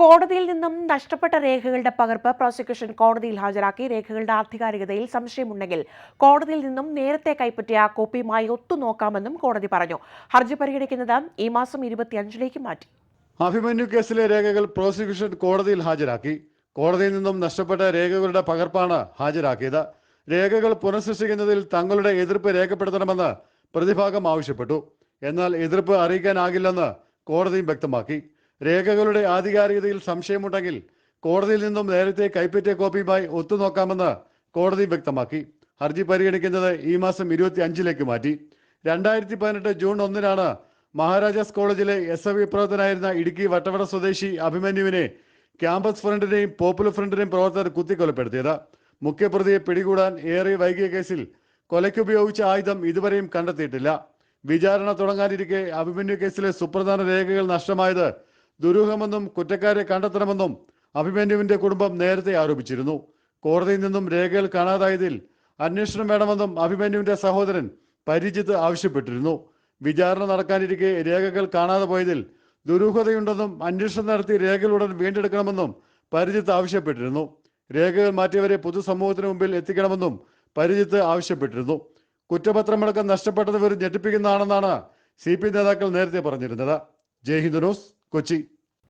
കോടതിയിൽ നിന്നും നഷ്ടപ്പെട്ട രേഖകളുടെ പകർപ്പ് പ്രോസിക്യൂഷൻ കോടതിയിൽ ഹാജരാക്കി രേഖകളുടെ ആധികാരികതയിൽ സംശയമുണ്ടെങ്കിൽ കോടതിയിൽ നിന്നും നേരത്തെ കൈപ്പറ്റിയ കോപ്പിയുമായി ഒത്തുനോക്കാമെന്നും കോടതി പറഞ്ഞു. ഹർജി പരിഗണിക്കുന്നത് ഈ മാസം ഇരുപത്തിയഞ്ചിലേക്ക് മാറ്റി. അഭിമന്യു കേസിലെ രേഖകൾ പ്രോസിക്യൂഷൻ കോടതിയിൽ ഹാജരാക്കി. കോടതിയിൽ നിന്നും നഷ്ടപ്പെട്ട രേഖകളുടെ പകർപ്പാണ് ഹാജരാക്കിയത്. രേഖകൾ പുനഃസൃഷ്ടിക്കുന്നതിൽ തങ്ങളുടെ എതിർപ്പ് രേഖപ്പെടുത്തണമെന്ന് പ്രതിഭാഗം ആവശ്യപ്പെട്ടു. എന്നാൽ എതിർപ്പ് അറിയിക്കാനാകില്ലെന്ന് കോടതിയും വ്യക്തമാക്കി. രേഖകളുടെ ആധികാരികതയിൽ സംശയമുണ്ടെങ്കിൽ കോടതിയിൽ നിന്നും നേരത്തെ കൈപ്പറ്റിയ കോപ്പിയുമായി ഒത്തുനോക്കാമെന്ന് കോടതി വ്യക്തമാക്കി. ഹർജി പരിഗണിക്കുന്നത് ഈ മാസം ഇരുപത്തി അഞ്ചിലേക്ക് മാറ്റി. രണ്ടായിരത്തി പതിനെട്ട് ജൂൺ ഒന്നിനാണ് മഹാരാജാസ് കോളേജിലെ എസ് എഫ് പ്രവർത്തനായിരുന്ന ഇടുക്കി വട്ടവട സ്വദേശി അഭിമന്യുവിനെ ക്യാമ്പസ് ഫ്രണ്ടിനെയും പോപ്പുലർ ഫ്രണ്ടിനെയും പ്രവർത്തകർ കുത്തിക്കൊലപ്പെടുത്തിയത്. മുഖ്യപ്രതിയെ പിടികൂടാൻ ഏറെ വൈകിയ കേസിൽ കൊലയ്ക്കുപയോഗിച്ച ആയുധം ഇതുവരെയും കണ്ടെത്തിയിട്ടില്ല. വിചാരണ തുടങ്ങാനിരിക്കെ അഭിമന്യു കേസിലെ സുപ്രധാന രേഖകൾ നഷ്ടമായത് ദുരൂഹമെന്നും കുറ്റക്കാരെ കണ്ടെത്തണമെന്നും അഭിമന്യുവിന്റെ കുടുംബം നേരത്തെ ആരോപിച്ചിരുന്നു. കോടതിയിൽ നിന്നും രേഖകൾ കാണാതായതിൽ അന്വേഷണം വേണമെന്നും അഭിമന്യുവിന്റെ സഹോദരൻ പരിജിത്ത് ആവശ്യപ്പെട്ടിരുന്നു. വിചാരണ നടക്കാനിരിക്കെ രേഖകൾ കാണാതെ പോയതിൽ ദുരൂഹതയുണ്ടെന്നും അന്വേഷണം നടത്തി രേഖകൾ ഉടൻ വീണ്ടെടുക്കണമെന്നും പരിജിത്ത് ആവശ്യപ്പെട്ടിരുന്നു. രേഖകൾ മാറ്റിയവരെ പൊതുസമൂഹത്തിന് മുമ്പിൽ എത്തിക്കണമെന്നും പരിജിത്ത് ആവശ്യപ്പെട്ടിരുന്നു. കുറ്റപത്രമടക്കം നഷ്ടപ്പെട്ടത് വെറും ഞെട്ടിപ്പിക്കുന്നതാണെന്നാണ് സി പി നേതാക്കൾ നേരത്തെ പറഞ്ഞിരുന്നത്. ജയ് ഹിന്ദ് ന്യൂസ്. കൊച്ചി